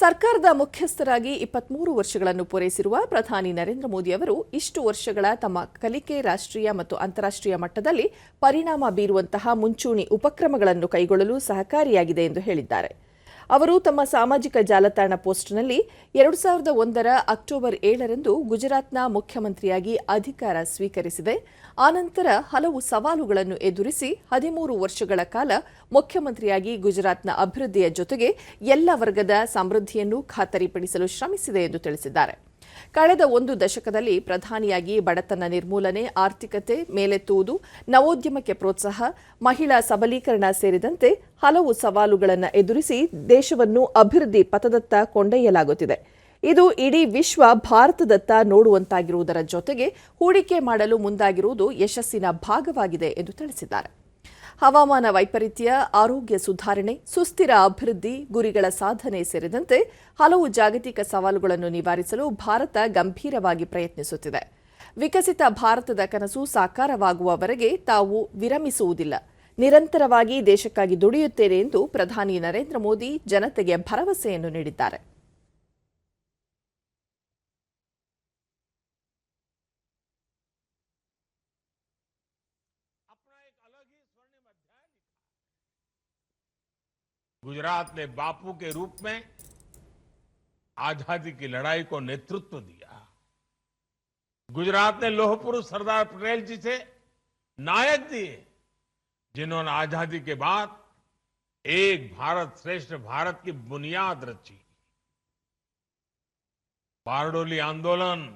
ಸರ್ಕಾರದ ಮುಖ್ಯಸ್ಥರಾಗಿ ಇಪ್ಪತ್ಮೂರು ವರ್ಷಗಳನ್ನು ಪೂರೈಸಿರುವ ಪ್ರಧಾನಿ ನರೇಂದ್ರ ಮೋದಿ ಅವರು ಇಷ್ಟು ವರ್ಷಗಳ ತಮ್ಮ ಕಲಿಕೆ, ರಾಷ್ಟ್ರೀಯ ಮತ್ತು ಅಂತಾರಾಷ್ಟ್ರೀಯ ಮಟ್ಟದಲ್ಲಿ ಪರಿಣಾಮ ಬೀರುವಂತಹ ಮುಂಚೂಣಿ ಉಪಕ್ರಮಗಳನ್ನು ಕೈಗೊಳ್ಳಲು ಸಹಕಾರಿಯಾಗಿದೆ ಎಂದು ಹೇಳಿದ್ದಾರೆ. ಅವರು ತಮ್ಮ ಸಾಮಾಜಿಕ ಜಾಲತಾಣ ಪೋಸ್ಟ್ನಲ್ಲಿ ಎರಡು ಸಾವಿರದ ಒಂದರ ಅಕ್ಟೋಬರ್ ಏಳರಂದು ಗುಜರಾತ್ನ ಮುಖ್ಯಮಂತ್ರಿಯಾಗಿ ಅಧಿಕಾರ ಸ್ವೀಕರಿಸಿದೆ. ಆನಂತರ ಹಲವು ಸವಾಲುಗಳನ್ನು ಎದುರಿಸಿ ಹದಿಮೂರು ವರ್ಷಗಳ ಕಾಲ ಮುಖ್ಯಮಂತ್ರಿಯಾಗಿ ಗುಜರಾತ್ನ ಅಭಿವೃದ್ಧಿಯ ಜೊತೆಗೆ ಎಲ್ಲ ವರ್ಗದ ಸಮೃದ್ಧಿಯನ್ನು ಖಾತರಿಪಡಿಸಲು ಶ್ರಮಿಸಿದೆ ಎಂದು ತಿಳಿಸಿದ್ದಾರೆ. ಕಳೆದ ಒಂದು ದಶಕದಲ್ಲಿ ಪ್ರಧಾನಿಯಾಗಿ ಬಡತನ ನಿರ್ಮೂಲನೆ, ಆರ್ಥಿಕತೆ ಮೇಲೆತ್ತುವುದು, ನವೋದ್ಯಮಕ್ಕೆ ಪ್ರೋತ್ಸಾಹ, ಮಹಿಳಾ ಸಬಲೀಕರಣ ಸೇರಿದಂತೆ ಹಲವು ಸವಾಲುಗಳನ್ನು ಎದುರಿಸಿ ದೇಶವನ್ನು ಅಭಿವೃದ್ಧಿ ಪಥದತ್ತ ಕೊಂಡೊಯ್ಯಲಾಗುತ್ತಿದೆ. ಇದು ಇಡೀ ವಿಶ್ವ ಭಾರತದತ್ತ ನೋಡುವಂತಾಗಿರುವುದರ ಜೊತೆಗೆ ಹೂಡಿಕೆ ಮಾಡಲು ಮುಂದಾಗಿರುವುದು ಯಶಸ್ಸಿನ ಭಾಗವಾಗಿದೆ ಎಂದು ತಿಳಿಸಿದ್ದಾರೆ. ಹವಾಮಾನ ವೈಪರೀತ್ಯ, ಆರೋಗ್ಯ ಸುಧಾರಣೆ, ಸುಸ್ಥಿರ ಅಭಿವೃದ್ಧಿ, ಗುರಿಗಳ ಸಾಧನೆ ಸೇರಿದಂತೆ ಹಲವು ಜಾಗತಿಕ ಸವಾಲುಗಳನ್ನು ನಿವಾರಿಸಲು ಭಾರತ ಗಂಭೀರವಾಗಿ ಪ್ರಯತ್ನಿಸುತ್ತಿದೆ. ವಿಕಸಿತ ಭಾರತದ ಕನಸು ಸಾಕಾರವಾಗುವವರೆಗೆ ತಾವು ವಿರಮಿಸುವುದಿಲ್ಲ. ನಿರಂತರವಾಗಿ ದೇಶಕ್ಕಾಗಿ ದುಡಿಯುತ್ತೇನೆ ಎಂದು ಪ್ರಧಾನಿ ನರೇಂದ್ರ ಮೋದಿ ಜನತೆಗೆ ಭರವಸೆಯನ್ನು ನೀಡಿದ್ದಾರೆ. गुजरात ने बापू के रूप में आज़ादी की लड़ाई को नेतृत्व दिया। गुजरात ने लोह पुरुष सरदार पटेल जी से नायक दिए, जिन्होंने आज़ादी के बाद एक भारत श्रेष्ठ भारत की बुनियाद रची। बारडोली आंदोलन